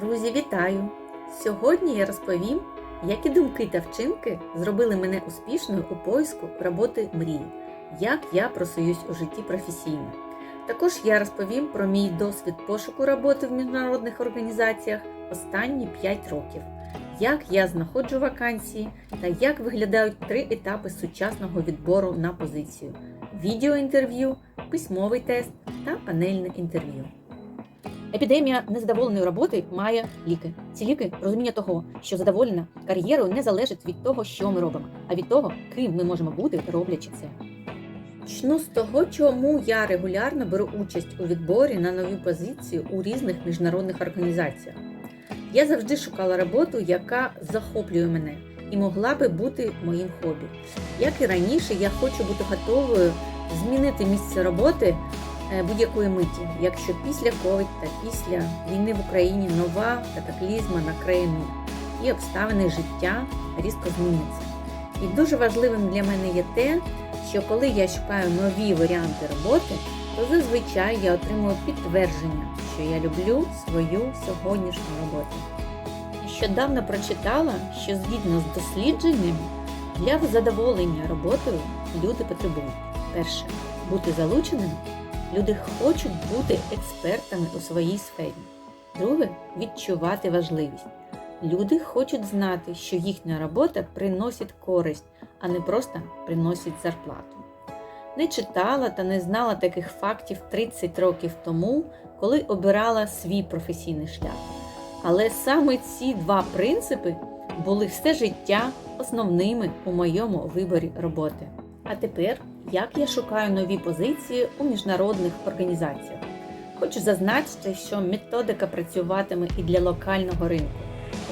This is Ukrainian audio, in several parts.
Друзі, вітаю! Сьогодні я розповім, які думки та вчинки зробили мене успішною у поиску роботи мрії, як я просуюсь у житті професійно. Також я розповім про мій досвід пошуку роботи в міжнародних організаціях останні 5 років, як я знаходжу вакансії та як виглядають три етапи сучасного відбору на позицію: відеоінтерв'ю, письмовий тест та панельне інтерв'ю. Епідемія незадоволеної роботи має ліки. Ці ліки розуміння того, що задоволена кар'єрою не залежить від того, що ми робимо, а від того, ким ми можемо бути, роблячи це. Почну з того, чому я регулярно беру участь у відборі на нові позиції у різних міжнародних організаціях. Я завжди шукала роботу, яка захоплює мене і могла би бути моїм хобі. Як і раніше, я хочу бути готовою змінити місце роботи будь-якої миті, якщо після ковід та після війни в Україні нова катаклізма накриє мир, і обставини життя різко зміняться. І дуже важливим для мене є те, що коли я шукаю нові варіанти роботи, то зазвичай я отримую підтвердження, що я люблю свою сьогоднішню роботу. Нещодавно прочитала, що згідно з дослідженнями, для задоволення роботою люди потребують перше бути залученими. Люди хочуть бути експертами у своїй сфері. Друге відчувати важливість. Люди хочуть знати, що їхня робота приносить користь, а не просто приносить зарплату. Не читала та не знала таких фактів 30 років тому, коли обирала свій професійний шлях. Але саме ці два принципи були все життя основними у моєму виборі роботи. А тепер, як я шукаю нові позиції у міжнародних організаціях? Хочу зазначити, що методика працюватиме і для локального ринку.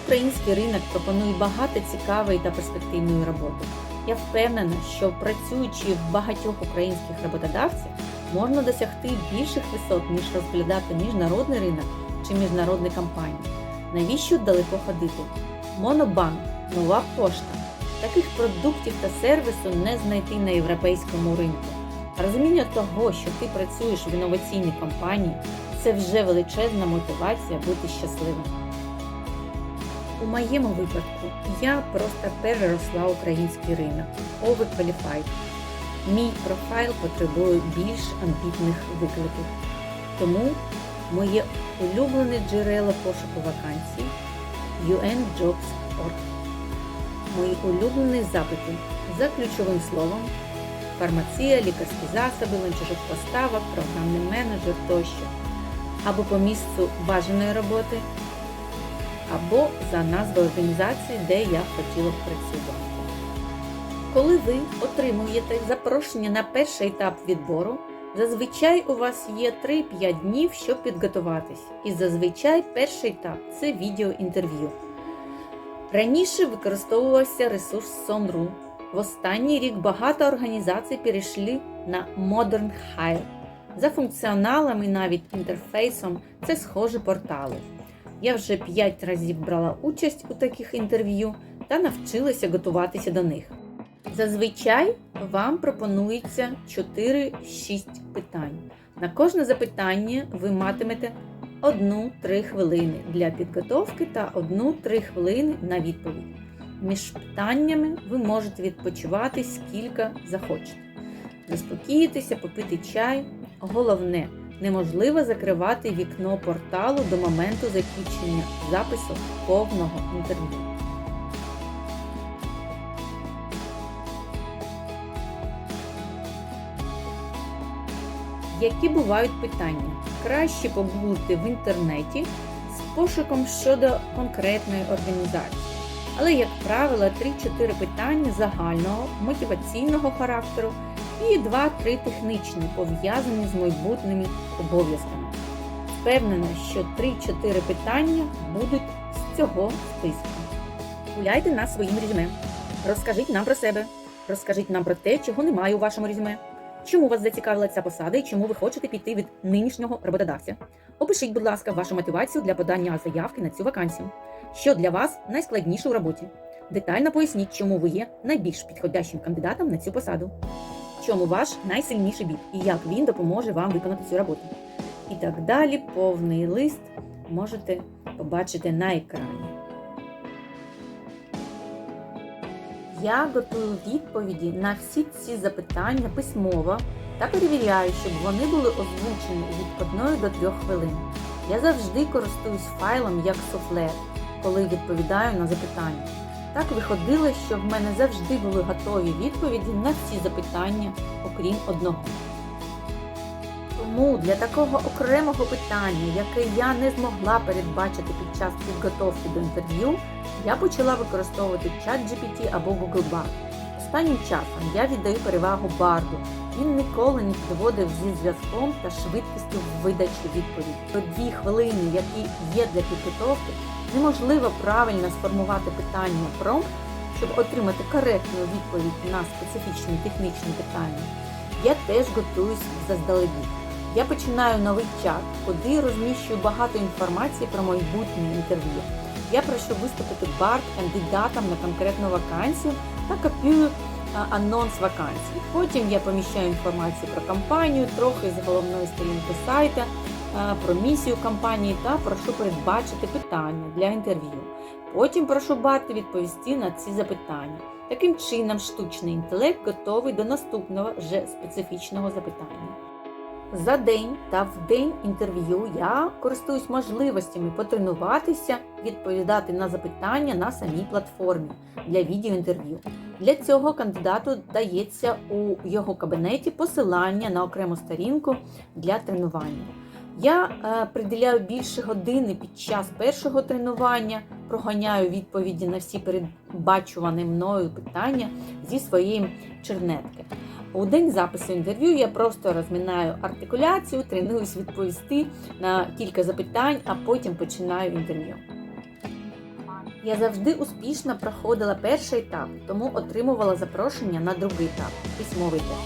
Український ринок пропонує багато цікавої та перспективної роботи. Я впевнена, що працюючи в багатьох українських роботодавців, можна досягти більших висот, ніж розглядати міжнародний ринок чи міжнародні компанії. Навіщо далеко ходити? Монобанк, нова пошта. Таких продуктів та сервісу не знайти на європейському ринку. Розуміння того, що ти працюєш в інноваційній компанії, це вже величезна мотивація бути щасливим. У моєму випадку я просто переросла український ринок, overqualified. Мій профайл потребує більш амбітних викликів. Тому моє улюблене джерело пошуку вакансій UNJobs.org. Мої улюблені запити за ключовим словом фармація, лікарські засоби, ланцюжок поставок, програмний менеджер тощо, або по місцю бажаної роботи, або за назвою організації, де я хотіла б працювати. Коли ви отримуєте запрошення на перший етап відбору, зазвичай у вас є 3-5 днів, щоб підготуватись. І зазвичай перший етап це відеоінтерв'ю. Раніше використовувався ресурс Sonru. В останній рік багато організацій перейшли на Modern Hire. За функціоналом і навіть інтерфейсом це схожі портали. Я вже 5 разів брала участь у таких інтерв'ю та навчилася готуватися до них. Зазвичай вам пропонується 4-6 питань. На кожне запитання ви матимете 1-3 хвилини для підготовки та 1-3 хвилини на відповідь. Між питаннями ви можете відпочивати скільки захочете. Заспокіїтися, попити чай. Головне, неможливо закривати вікно порталу до моменту закінчення запису повного інтерв'ю. Які бувають питання? Краще погуглити в інтернеті з пошуком щодо конкретної організації. Але, як правило, 3-4 питання загального, мотиваційного характеру і 2-3 технічні, пов'язані з майбутніми обов'язками. Впевнена, що 3-4 питання будуть з цього списку. Гуляйте нас своїм резюме. Розкажіть нам про себе. Розкажіть нам про те, чого немає у вашому резюме. Чому вас зацікавила ця посада і чому ви хочете піти від нинішнього роботодавця? Опишіть, будь ласка, вашу мотивацію для подання заявки на цю вакансію. Що для вас найскладніше у роботі? Детально поясніть, чому ви є найбільш підходящим кандидатом на цю посаду. Чому ваш найсильніший бік і як він допоможе вам виконати цю роботу. І так далі, повний лист можете побачити на екрані. Я готую відповіді на всі ці запитання письмово та перевіряю, щоб вони були озвучені від 1 до 3 хвилин. Я завжди користуюсь файлом як суфлер, коли відповідаю на запитання. Так виходило, що в мене завжди були готові відповіді на всі запитання, окрім одного. Тому для такого окремого питання, яке я не змогла передбачити під час підготовки до інтерв'ю, я почала використовувати ChatGPT або Google Bard. Останнім часом я віддаю перевагу Барду. Він ніколи не підводив зі зв'язком та швидкістю видачі відповіді. Про дві хвилини, які є для підготовки, неможливо правильно сформувати питання промпт, щоб отримати коректну відповідь на специфічні технічні питання. Я теж готуюсь заздалегідь. Я починаю новий чат, куди розміщую багато інформації про майбутнє інтерв'ю. Я прошу виступити бард кандидатам на конкретну вакансію та копію анонс вакансій. Потім я поміщаю інформацію про компанію, трохи з головної сторінки сайта, про місію компанії та прошу передбачити питання для інтерв'ю. Потім прошу Барти відповісти на ці запитання. Таким чином, штучний інтелект готовий до наступного вже специфічного запитання. За день та в день інтерв'ю я користуюсь можливостями потренуватися, відповідати на запитання на самій платформі для відеоінтерв'ю. Для цього кандидату дається у його кабінеті посилання на окрему сторінку для тренування. Я е, приділяю більше години під час першого тренування, проганяю відповіді на всі передбачувані мною питання зі своєї чернетки. У день запису інтерв'ю я просто розминаю артикуляцію, тренуюсь відповісти на кілька запитань, а потім починаю інтерв'ю. Я завжди успішно проходила перший етап, тому отримувала запрошення на другий етап письмовий тест.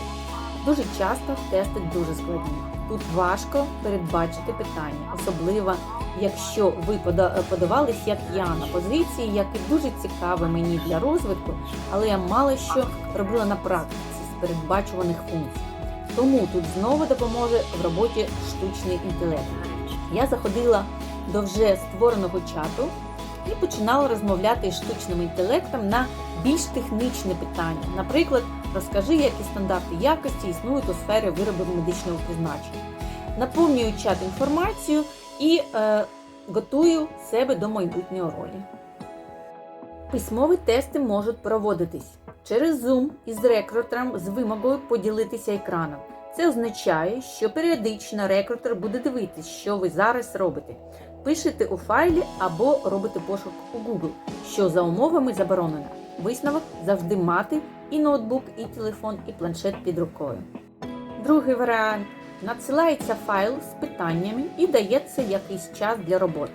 Дуже часто тести дуже складні. Тут важко передбачити питання, особливо якщо ви пода- подавались як я на позиції, яке дуже цікаве мені для розвитку, але я мало що робила на практиці передбачуваних функцій. Тому тут знову допоможе в роботі штучний інтелект. Я заходила до вже створеного чату і починала розмовляти із штучним інтелектом на більш технічне питання. Наприклад, розкажи, які стандарти якості існують у сфері виробів медичного призначення. Наповнюю чат інформацією і е, готую себе до майбутньої ролі. Письмові тести можуть проводитись через Zoom із рекрутером з вимогою поділитися екраном. Це означає, що періодично рекрутер буде дивитись, що ви зараз робите. Пишете у файлі або робите пошук у Google, що за умовами заборонено. Висновок завжди мати і ноутбук, і телефон, і планшет під рукою. Другий варіант надсилається файл з питаннями і дається якийсь час для роботи.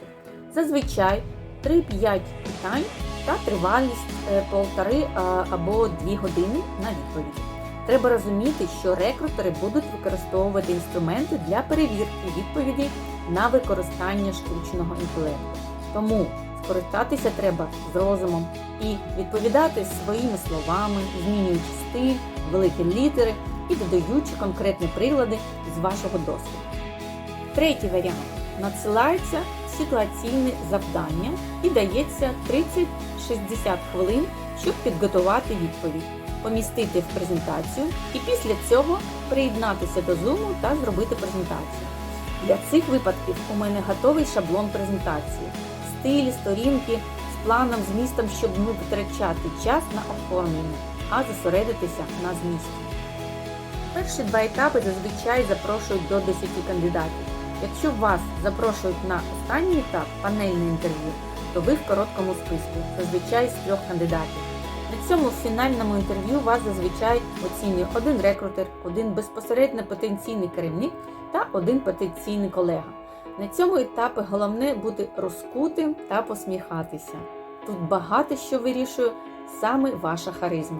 Зазвичай 3-5 питань та тривалість е, полтори а, або 2 години на відповідь. Треба розуміти, що рекрутери будуть використовувати інструменти для перевірки відповідей на використання штучного інтелекту. Тому скористатися треба з розумом і відповідати своїми словами, змінюючи стиль, великі літери і додаючи конкретні приклади з вашого досвіду. Третій варіант надсилається ситуаційне завдання і дається 30-60 хвилин, щоб підготувати відповідь, помістити в презентацію і після цього приєднатися до Zoom та зробити презентацію. Для цих випадків у мене готовий шаблон презентації, стилі, сторінки з планом, змістом, щоб не витрачати час на оформлення, а зосередитися на змісті. Перші два етапи зазвичай запрошують до 10 кандидатів. Якщо вас запрошують на останній етап панельне інтерв'ю, то ви в короткому списку, зазвичай з трьох кандидатів. На цьому фінальному інтерв'ю вас зазвичай оцінює один рекрутер, один безпосередньо потенційний керівник та один потенційний колега. На цьому етапі головне бути розкутим та посміхатися. Тут багато що вирішує саме ваша харизма.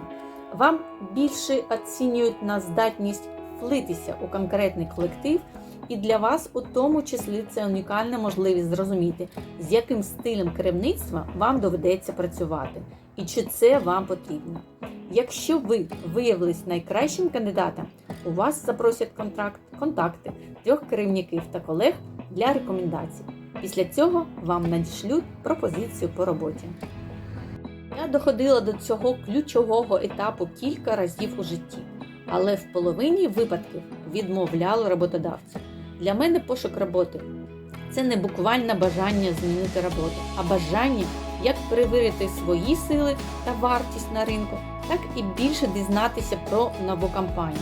Вам більше оцінюють на здатність влитися у конкретний колектив, і для вас у тому числі це унікальна можливість зрозуміти, з яким стилем керівництва вам доведеться працювати, і чи це вам потрібно. Якщо ви виявились найкращим кандидатом, у вас запросять контракт, контакти трьох керівників та колег для рекомендацій. після цього вам надішлють пропозицію по роботі. Я доходила до цього ключового етапу кілька разів у житті, але в половині випадків відмовляло роботодавцю. Для мене пошук роботи це не буквальне бажання змінити роботу, а бажання як перевірити свої сили та вартість на ринку, так і більше дізнатися про нову компанію.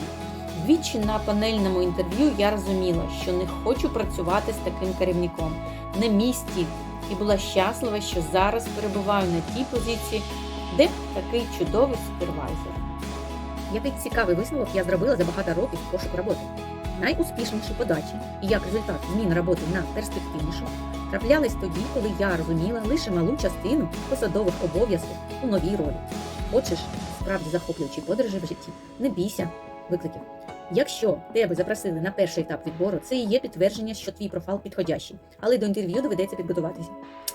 Двічі на панельному інтерв'ю я розуміла, що не хочу працювати з таким керівником, не мій стіль, і була щаслива, що зараз перебуваю на тій позиції, де такий чудовий супервайзер. Який цікавий висновок я зробила за багато років пошуку роботи. Найуспішніші подачі і як результат змін роботи на перспективнішу траплялись тоді, коли я розуміла лише малу частину посадових обов'язків у новій ролі. Хочеш справді захоплюючі подорожі в житті, не бійся викликів. Якщо тебе запросили на перший етап відбору, це і є підтвердження, що твій профайл підходящий, але до інтерв'ю доведеться підготуватися,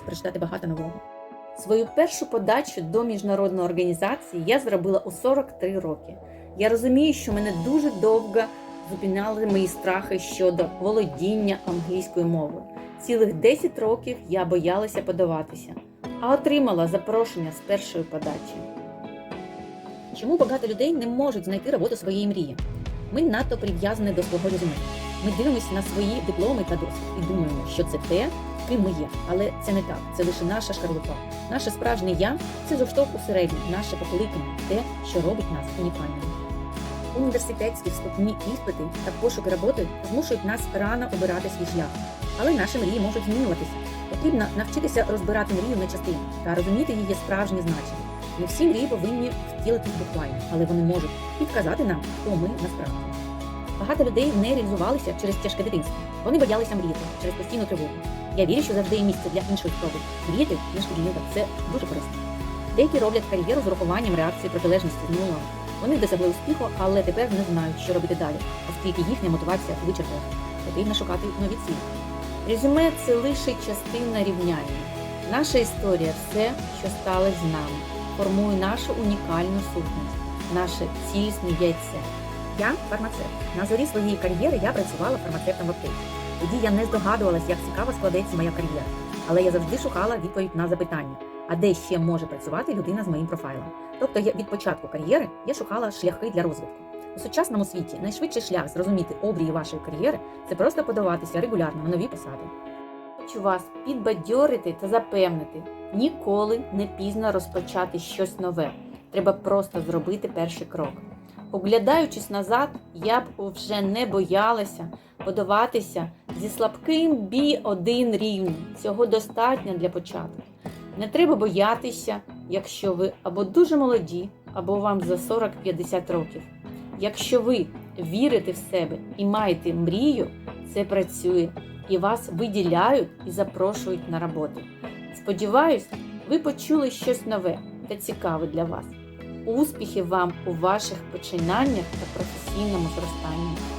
прочитати багато нового. Свою першу подачу до міжнародної організації я зробила у 43 роки. Я розумію, що мене дуже довго зупиняли мої страхи щодо володіння англійською мовою. Цілих 10 років я боялася подаватися, а отримала запрошення з першої подачі. Чому багато людей не можуть знайти роботу своєї мрії? Ми надто прив'язані до свого резюме. Ми дивимося на свої дипломи та досвід і думаємо, що це те, ким ми є. Але це не так. Це лише наша шкарлупа. Наше справжнє я це зоштовх усередині, наше покликання, те, що робить нас унікальними. Університетські вступні іспити та пошук роботи змушують нас рано обирати свій шлях. Але наші мрії можуть змінюватися. Потрібно навчитися розбирати мрію на частини та розуміти її справжнє значення. Не всі мрії повинні втілитись буквально, але вони можуть підказати нам, хто ми насправді. Багато людей не реалізувалися через тяжке дитинство. Вони боялися мріяти через постійну тривогу. Я вірю, що завжди є місце для іншої спроби. Мріяти не шкідливо, це дуже корисно. Деякі роблять кар'єру з урахуванням реакції протилежності з минулого. Вони досягли успіху, але тепер не знають, що робити далі, оскільки їхня мотивація вичерпала. Потрібно шукати нові цілі. Резюме це лише частина рівняння. Наша історія все, що сталося з нами, формує нашу унікальну сутність, наше цілісне яйце. Я фармацевт. На зорі своєї кар'єри я працювала фармацевтом в аптеці. Тоді я не здогадувалась, як цікаво складеться моя кар'єра. Але я завжди шукала відповідь на запитання, а де ще може працювати людина з моїм профайлом. Тобто я від початку кар'єри я шукала шляхи для розвитку. У сучасному світі найшвидший шлях зрозуміти обрії вашої кар'єри це просто подаватися регулярно на нові посади. Хочу вас підбадьорити та запевнити, ніколи не пізно розпочати щось нове. Треба просто зробити перший крок. Оглядаючись назад, я б вже не боялася подаватися зі слабким B1 рівнем. Цього достатньо для початку. Не треба боятися, якщо ви або дуже молоді, або вам за 40-50 років. Якщо ви вірите в себе і маєте мрію, це працює і вас виділяють і запрошують на роботу. Сподіваюсь, ви почули щось нове та цікаве для вас. Успіхів вам у ваших починаннях та професійному зростанні!